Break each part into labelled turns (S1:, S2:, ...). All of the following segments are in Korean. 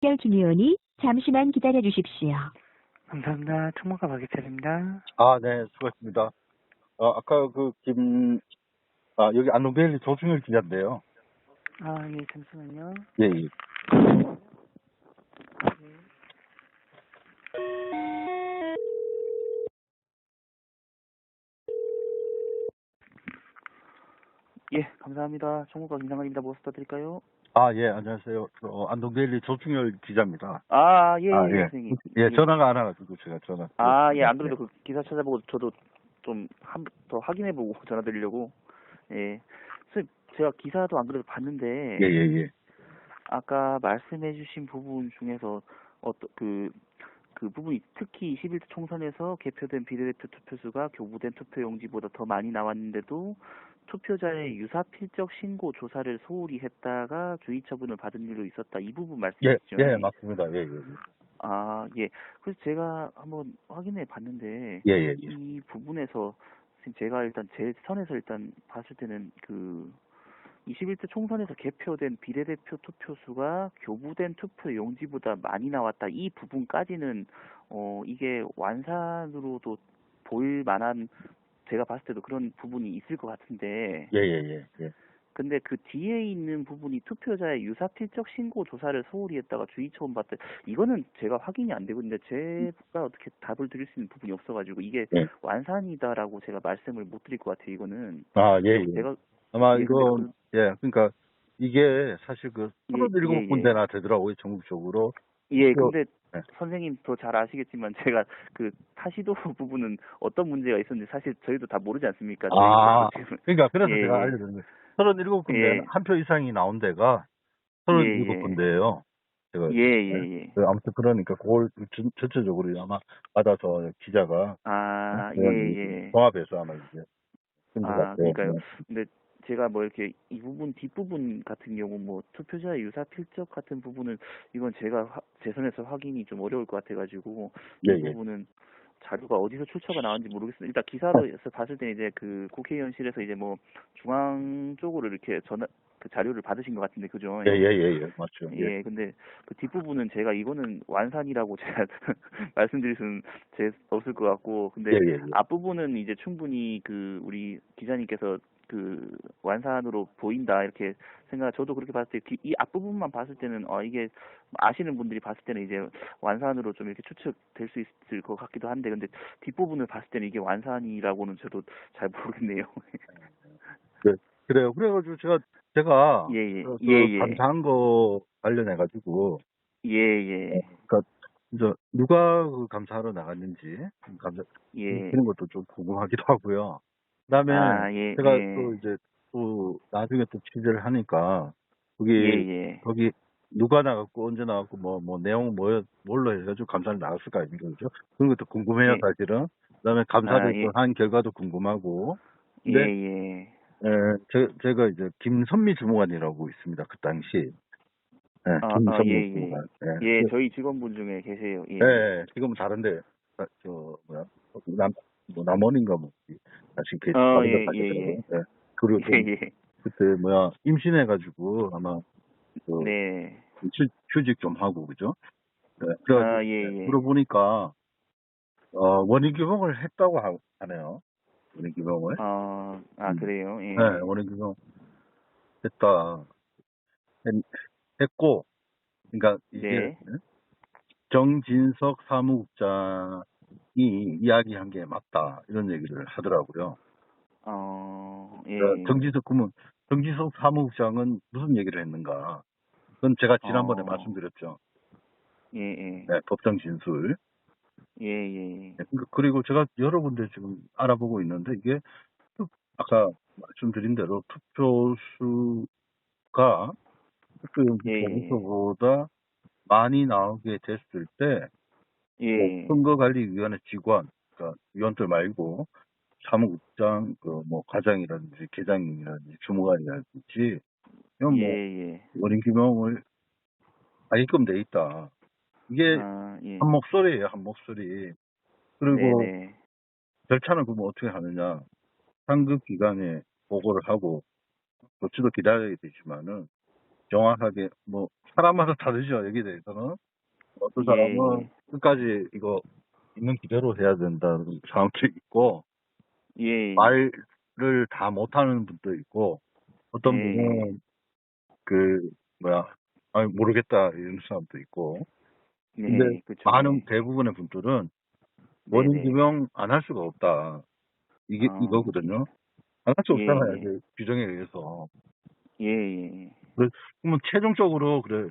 S1: 특별 중의원이 잠시만 기다려 주십시오.
S2: 감사합니다. 총무과 박예철입니다.
S3: 아, 네, 수고하셨습니다. 어, 아까 그, 김, 아, 여기 안동벨리 조승열 기자인데요.
S2: 아, 예, 잠시만요.
S3: 예, 예.
S2: 예, 감사합니다. 총무과 김상관입니다. 무엇 부탁드릴까요?
S3: 아, 예, 안녕하세요. 어, 안동벨리 조승열 기자입니다.
S2: 아, 예,
S3: 아,
S2: 예,
S3: 예.
S2: 선생님.
S3: 예, 전화가 안 와가지고 제가 전화.
S2: 아, 예, 안 그래도 그 기사 찾아보고 저도 좀 한 더 확인해보고 전화드리려고. 예. 선생님, 제가 기사도 안 그래도 봤는데.
S3: 예, 예, 예.
S2: 아까 말씀해주신 부분 중에서 어떤 그, 그 부분이 특히 21대 총선에서 개표된 비례대표 투표수가 교부된 투표용지보다 더 많이 나왔는데도 투표자의 유사 필적 신고 조사를 소홀히 했다가 주의 처분을 받은 일도 있었다. 이 부분
S3: 예,
S2: 말씀이시죠?
S3: 예, 맞습니다. 예, 예,
S2: 아, 예. 그래서 제가 한번 확인해 봤는데
S3: 예, 예, 예.
S2: 이 부분에서 제가 일단 제 선에서 일단 봤을 때는 그 21대 총선에서 개표된 비례대표 투표수가 교부된 투표 용지보다 많이 나왔다. 이 부분까지는 어 이게 완산으로도 보일 만한 제가 봤을 때도 그런 부분이 있을 것 같은데
S3: 예, 예, 예, 예.
S2: 근데 그 뒤에 있는 부분이 투표자의 유사 필적 신고 조사를 소홀히 했다가 주의 처분 받다 이거는 제가 확인이 안 되고 있는데 제가 어떻게 답을 드릴 수 있는 부분이 없어가지고 이게
S3: 네.
S2: 완산이다라고 제가 말씀을 못 드릴 것 같아요 이거는
S3: 아, 예, 예.
S2: 제가
S3: 아마
S2: 예,
S3: 이거,
S2: 근데
S3: 예, 그러니까 이게 사실 그
S2: 예,
S3: 37군데나 되더라고요, 전국적으로.
S2: 예
S3: 그-
S2: 근데
S3: 네.
S2: 선생님 더 잘 아시겠지만 제가 그 타시도 부분은 어떤 문제가 있었는지 사실 저희도 다 모르지 않습니까?
S3: 아, 그러니까 그래서
S2: 예,
S3: 제가
S2: 예.
S3: 알려드린 거예요. 37군데는
S2: 예.
S3: 한표 이상이 나온 데가
S2: 예,
S3: 37군데예요. 제가
S2: 예, 예, 예.
S3: 그 아무튼 그러니까 그걸 전- 전체적으로 아마 받아서 기자가
S2: 아, 예,
S3: 그런
S2: 예.
S3: 종합해서 아마 이제
S2: 아. 그러니까요. 근데 제가 뭐 이렇게 이 부분 뒷부분 같은 경우 뭐 투표자의 유사 필적 같은 부분은 이건 제가 화- 제 선에서 확인이 좀 어려울 것 같아가지고
S3: 예,
S2: 이
S3: 예.
S2: 부분은 자료가 어디서 출처가 나왔는지 모르겠습니다. 일단 기사로서 봤을 때 이제 그 국회의원실에서 이제 뭐 중앙 쪽으로 이렇게 전화 그 자료를 받으신 것 같은데 그죠?
S3: 예, 예, 예, 예, 맞죠. 예.
S2: 예, 근데 그 뒷부분은 제가 이거는 완산이라고 제가 말씀드릴 수는 제 없을 것 같고, 근데
S3: 예, 예, 예.
S2: 앞부분은 이제 충분히 그 우리 기자님께서 그 완산으로 보인다 이렇게 생각, 저도 그렇게 봤을 때 이 앞부분만 봤을 때는 어 이게 아시는 분들이 봤을 때는 이제 완산으로 좀 이렇게 추측될 수 있을 것 같기도 한데, 근데 뒷부분을 봤을 때는 이게 완산이라고는 저도 잘 모르겠네요.
S3: 그래요. 그래가지고 제가 제가
S2: 예, 예,
S3: 그,
S2: 예, 예,
S3: 감사한 거 관련해 가지고
S2: 예, 예,
S3: 이제 누가 그 감사하러 나갔는지 감사
S2: 예.
S3: 그런 것도 좀 궁금하기도 하고요. 그다음에
S2: 아, 예,
S3: 제가
S2: 예.
S3: 또 이제 또 나중에 또 취재를 하니까 거기
S2: 예, 예.
S3: 거기 누가 나갔고 언제 나갔고 뭐 뭐 내용 뭐 뭘로 해가지고 감사를 나갔을 거 아닙니까 그죠? 그런 것도 궁금해요
S2: 예.
S3: 사실은. 그다음에 감사를
S2: 아, 예.
S3: 또한 결과도 궁금하고.
S2: 예,
S3: 근데
S2: 예.
S3: 에, 제, 제가 이제 김선미 주무관이라고 있습니다 그 당시. 예,
S2: 아,
S3: 김선미
S2: 아, 예, 예.
S3: 주무관. 예.
S2: 예, 저희 직원분 중에 계세요. 예.
S3: 예, 예. 지금은 다른데 아, 저 뭐야 남 뭐 남원인가 뭐 다시 계시
S2: 어, 예,
S3: 데
S2: 예. 예.
S3: 예. 그리고 또
S2: 예, 예.
S3: 그때 뭐야 임신해가지고 아마 그
S2: 네.
S3: 휴, 휴직 좀 하고 그죠? 네, 그래가지고
S2: 아, 예, 예.
S3: 물어보니까 어 원인 규명을 했다고 하, 하네요. 원인 규명을.
S2: 어, 아,
S3: 음.
S2: 그래요? 예.
S3: 네, 원인 규명 했다. 했, 했고, 그러니까 이게
S2: 네.
S3: 정진석 사무국장 이 이야기한 게 맞다 이런 얘기를 하더라고요.
S2: 어, 예.
S3: 그러니까 정진석 그러면 정진석 사무국장은 무슨 얘기를 했는가? 그건 제가 지난번에
S2: 어.
S3: 말씀드렸죠.
S2: 예, 예.
S3: 네, 법정 진술.
S2: 예, 예.
S3: 네, 그러니까 그리고 제가 여러 군데 지금 알아보고 있는데 이게 투- 아까 말씀드린 대로 투표수가
S2: 예, 예.
S3: 투표용지보다 많이 나오게 됐을 때
S2: 예.
S3: 선거관리위원회 직원, 그러니까 위원들 말고 사무국장, 그 뭐 과장이라든지 계장이라든지 주무관이라든지 이런 뭐
S2: 예, 예.
S3: 원인 규명을 하게끔 돼 있다. 이게
S2: 아, 예.
S3: 한 목소리예요, 한 목소리. 그리고
S2: 네, 네.
S3: 절차는 그러면 어떻게 하느냐. 상급 기관에 보고를 하고 조치도 기다려야 되지만은 정확하게 뭐 사람마다 다르죠 여기에 대해서는 어떤 사람은
S2: 예.
S3: 끝까지 이거 있는 그대로 해야 된다는 사람도 있고
S2: 예.
S3: 말을 다 못하는 분도 있고 어떤
S2: 예.
S3: 분은 그 뭐야 아 모르겠다 이런 사람도 있고
S2: 네,
S3: 근데
S2: 그쵸.
S3: 많은
S2: 네.
S3: 대부분의 분들은 원인. 규명 안 할 수가 없다 이게
S2: 아.
S3: 이거거든요 안 할수
S2: 예,
S3: 없잖아요
S2: 예.
S3: 그 규정에 의해서
S2: 예, 예.
S3: 그러면 최종적으로 그래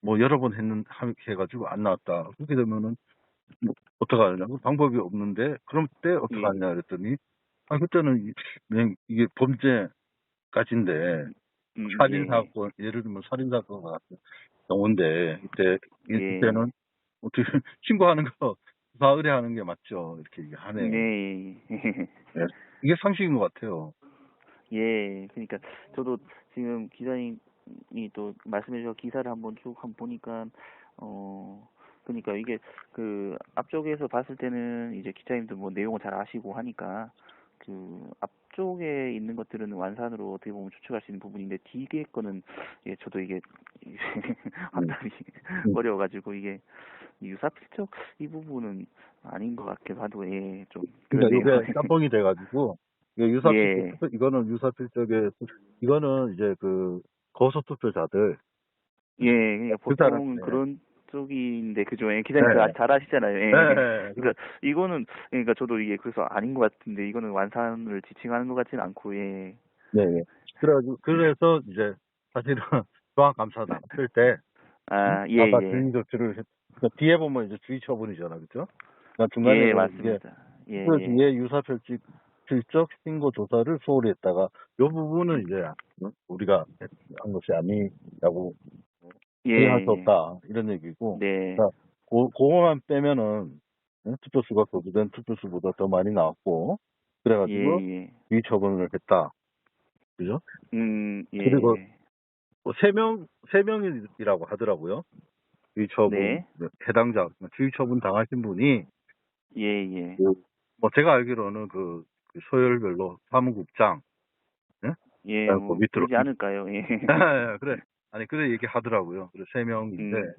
S3: 뭐 여러 번 했는 하- 해가지고 안 나왔다 그렇게 되면은 뭐 어떡하냐 그 방법이 없는데 그럼 때 어떻게
S2: 예.
S3: 하냐 그랬더니 아 그때는 이- 이게 범죄까지인데
S2: 음,
S3: 살인
S2: 예.
S3: 사건 예 를 들면 살인 사건 같은 경우인데 이때 이-
S2: 예.
S3: 이때는 어떻게 신고하는 거 수사 의뢰하는 게 맞죠 이렇게 얘기하네
S2: 네.
S3: 이게 상식인 것 같아요
S2: 예, 그러니까 저도 지금 기자님 이또 말씀해 주신 기사를 한번 쭉 한번 보니까 어 그러니까 이게 그 앞쪽에서 봤을 때는 이제 기자님도 뭐 내용을 잘 아시고 하니까 그 앞쪽에 있는 것들은 완산으로 어떻게 보면 추측할 수 있는 부분인데 뒤에 거는 예 저도 이게 확답이
S3: 음.
S2: 어려워가지고 이게 유사필적 이 부분은 아닌 것 같기도 하도 예좀
S3: 그러니까 이게 짬뽕이 돼가지고 이게 유사
S2: 예.
S3: 이거는 유사필적의 이거는 이제 그 거소투표자들
S2: 예, 그러니까
S3: 그
S2: 보통
S3: 네.
S2: 그런 쪽인데 그죠? 예, 기자님
S3: 네.
S2: 그잘 아시잖아요. 예.
S3: 네.
S2: 그러니까 이거는 그러니까 저도 이게 그래서 아닌 것 같은데 이거는 완산을 지칭하는 것 같지는 않고 예.
S3: 네. 네. 그래가지고 그래서 이제 사실은 조합감사 나왔을 때
S2: 아, 예,
S3: 아까
S2: 예.
S3: 주의 조치를 했- 그러니까 뒤에 보면 이제 주의 처분이잖아, 그렇죠? 그러니까 중간에
S2: 예, 맞습니다. 예,
S3: 그
S2: 예.
S3: 뒤에 유사필적 필적 신고 조사를 소홀히 했다가 요 부분은 이제 우리가 한 것이 아니라고
S2: 예.
S3: 이해할 수 없다 이런 얘기고
S2: 네.
S3: 자, 고, 그거만 빼면은 응? 투표수가 거부된 투표수보다 더 많이 나왔고 그래가지고
S2: 예, 예.
S3: 유의 처분을 했다. 그죠?
S2: 음, 예.
S3: 그리고 뭐세 명, 세 명이라고 하더라고요. 유의 처분,
S2: 네.
S3: 해당자, 주의 처분 당하신 분이,
S2: 예, 예.
S3: 뭐 제가 알기로는 그, 그 소열별로 사무국장,
S2: 예,
S3: 아이고,
S2: 뭐
S3: 밑으로.
S2: 그러지 않을까요? 예.
S3: 그래. 아니, 그래 얘기 하더라고요. 그래, 세 명인데,
S2: 음.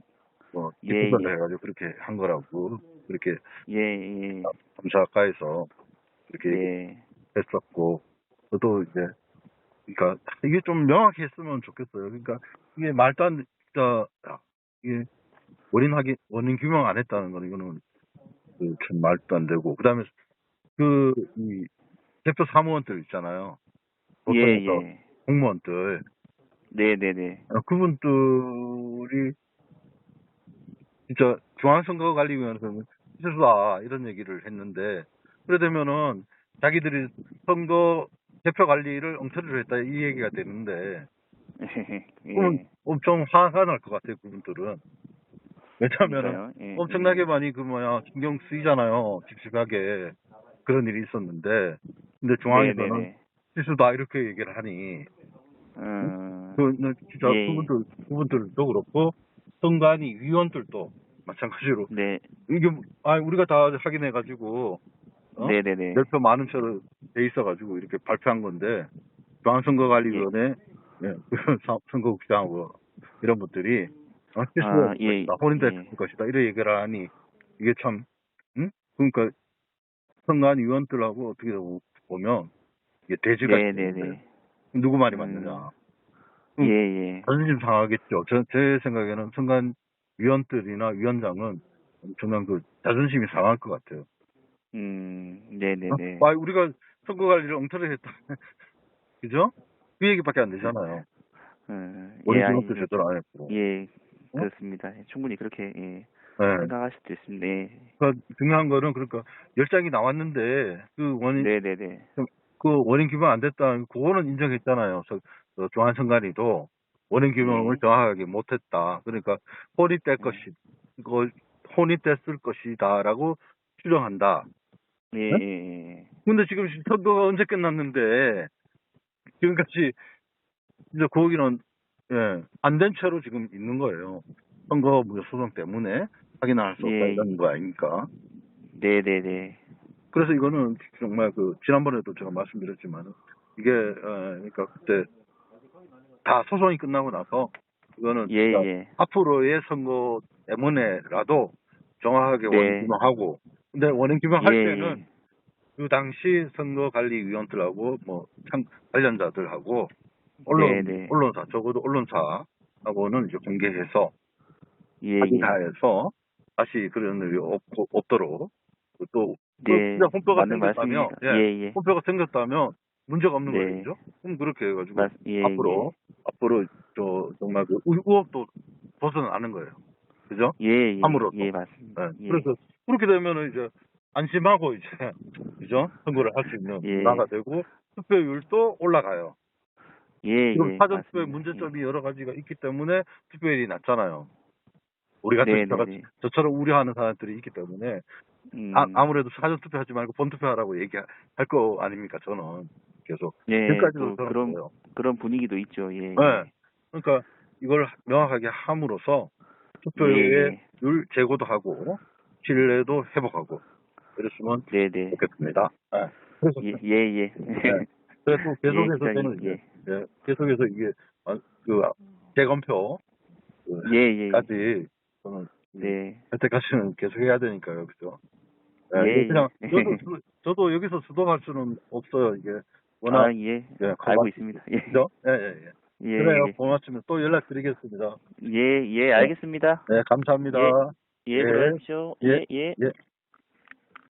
S3: 뭐,
S2: 예,
S3: 기부를
S2: 예.
S3: 해가지고 그렇게 한 거라고, 그렇게
S2: 예, 예.
S3: 감사가에서 그렇게
S2: 예.
S3: 했었고, 저도 이제, 그러니까 이게 좀 명확히 했으면 좋겠어요. 그러니까 이게 말도 안, 진짜, 이게 원인 확인, 원인 규명 안 했다는 건 이거는 그참 말도 안 되고, 그 다음에 그, 이, 대표 사무원들 있잖아요.
S2: 예, 예.
S3: 공무원들,
S2: 네, 네, 네.
S3: 어, 그분들이 진짜 중앙선거관리위원회에서는 실수다 이런 얘기를 했는데 그래 되면은 자기들이 선거 대표 관리를 엉터리로 했다 이 얘기가 되는데
S2: 예.
S3: 엄청 화가 날 것 같아요 그분들은 왜냐하면은
S2: 그러니까요. 예,
S3: 엄청나게
S2: 예.
S3: 많이 그 뭐야 신경 쓰이잖아요 찝찝하게 그런 일이 있었는데 근데 중앙에서는
S2: 네, 네, 네.
S3: 실수다 이렇게 얘기를 하니
S2: 음,
S3: 그, 나 진짜
S2: 예.
S3: 그분들, 그분들도 그렇고, 선관위 위원들도 마찬가지로.
S2: 네,
S3: 이게, 뭐- 아 우리가 다 확인해 가지고, 어?
S2: 네, 네, 네.
S3: 몇표 많은 표로 돼 있어 가지고 이렇게 발표한 건데, 중앙선거관리위원회, 예, 사- 선거국장하고 이런 분들이, 어, 실수할
S2: 아, 예,
S3: 것이다, 혼인됐을
S2: 예.
S3: 것이다, 이런 얘기를 하니, 이게 참, 응? 그러니까, 선관 위원들하고 어떻게 보면, 이게 대지가
S2: 네, 네, 네.
S3: 누구 말이
S2: 음.
S3: 맞느냐.
S2: 예,
S3: 음.
S2: 예.
S3: 자존심 상하겠죠. 저, 제 생각에는 순간 위원들이나 위원장은 엄청난 그 자존심이 상할 것 같아요.
S2: 음, 네, 네,
S3: 어?
S2: 네.
S3: 아, 우리가 선거 관리를 엉터리 했다. 그죠? 그 얘기밖에 안 되잖아요.
S2: 음, 예,
S3: 규명도 제대로 안 했고.
S2: 예,
S3: 어?
S2: 그렇습니다. 충분히 그렇게, 예,
S3: 네.
S2: 생각하실 수 있습니다. 예.
S3: 그러니까 중요한 거는 그러니까 열 장이 나왔는데 그 원인
S2: 네, 네, 네.
S3: 그 원인 규명 안 됐다. 그거는 인정했잖아요. 저, 저 중앙선관위도 원인 규명을
S2: 네.
S3: 정확하게 못했다. 그러니까 혼입될
S2: 네.
S3: 것이 이거 혼입됐을 것이다라고 추정한다.
S2: 예,
S3: 네?
S2: 예, 예.
S3: 근데 지금 선거가 언제 끝났는데 지금까지 이제 거기는 예, 안 된 채로 지금 있는 거예요. 선거 무효 소송 때문에 확인할 수 없다
S2: 예.
S3: 이런 거 아닙니까?
S2: 네, 네, 네.
S3: 그래서 이거는 정말 그 지난번에도 제가 말씀드렸지만 이게 어, 그러니까 그때 다 소송이 끝나고 나서 이거는
S2: 예, 예.
S3: 앞으로의 선거 때문에라도 정확하게
S2: 네.
S3: 원인 규명하고 근데 원인 규명할
S2: 예,
S3: 때는 그 당시 선거관리위원들하고 뭐 참- 관련자들하고 언론
S2: 네, 네.
S3: 언론사 적어도 언론사하고는 이제 공개해서
S2: 예, 예.
S3: 확인하여서 다시 그런 일이 없, 없도록 또그
S2: 네.
S3: 진짜 홍표가
S2: 맞는
S3: 생겼다면.
S2: 예, 예.
S3: 홍표가 생겼다면 문제가 없는
S2: 네.
S3: 거죠. 그럼 그렇게 해가지고
S2: 맞, 예,
S3: 앞으로 앞으로 저 정말 그 의- 의혹도 벗어나는 거예요. 그죠?
S2: 예, 예. 예,
S3: 함으로써.
S2: 예, 맞습니다.
S3: 네.
S2: 예.
S3: 그래서 그렇게 되면은 이제 안심하고 이제 그죠? 선거를 할 수 있는
S2: 예.
S3: 문화가 되고 투표율도 올라가요.
S2: 예,
S3: 지금
S2: 예.
S3: 사전 투표의. 문제점이 여러 가지가 있기 때문에 투표율이 낮잖아요. 우리 같은
S2: 네, 네, 네.
S3: 저처럼 우려하는 사람들이 있기 때문에
S2: 음,
S3: 아, 아무래도 사전 투표하지 말고 본 투표하라고 얘기할 거 아닙니까? 저는 계속
S2: 예,
S3: 지금까지도
S2: 그, 그런. 그런 분위기도 있죠. 예.
S3: 네. 그러니까 이걸 명확하게 함으로써 투표율의
S2: 예,
S3: 율 제고도 하고 신뢰도 회복하고 이랬으면
S2: 네, 네.
S3: 좋겠습니다. 네. 그래서
S2: 예, 예, 예.
S3: 네. 그래서 계속해서
S2: 기자님,
S3: 저는
S2: 예.
S3: 예, 계속해서 이게 아, 그 재검표까지
S2: 예, 예.
S3: 저는
S2: 네.
S3: 할 때까지는 계속 해야 되니까요, 그죠? 네,
S2: 예,
S3: 그냥
S2: 예.
S3: 저도 수- 저도 여기서 수동할 수는 없어요. 이게 워낙
S2: 아, 예.
S3: 예,
S2: 알고 있습니다. 예.
S3: 그죠? 예, 예, 예.
S2: 예,
S3: 그래요.
S2: 예.
S3: 고맙습니다. 또 연락드리겠습니다.
S2: 예, 예, 알겠습니다.
S3: 네, 감사합니다.
S2: 예,
S3: 예.
S2: 들어가십시오.
S3: 예.
S2: 예, 예.
S3: 예.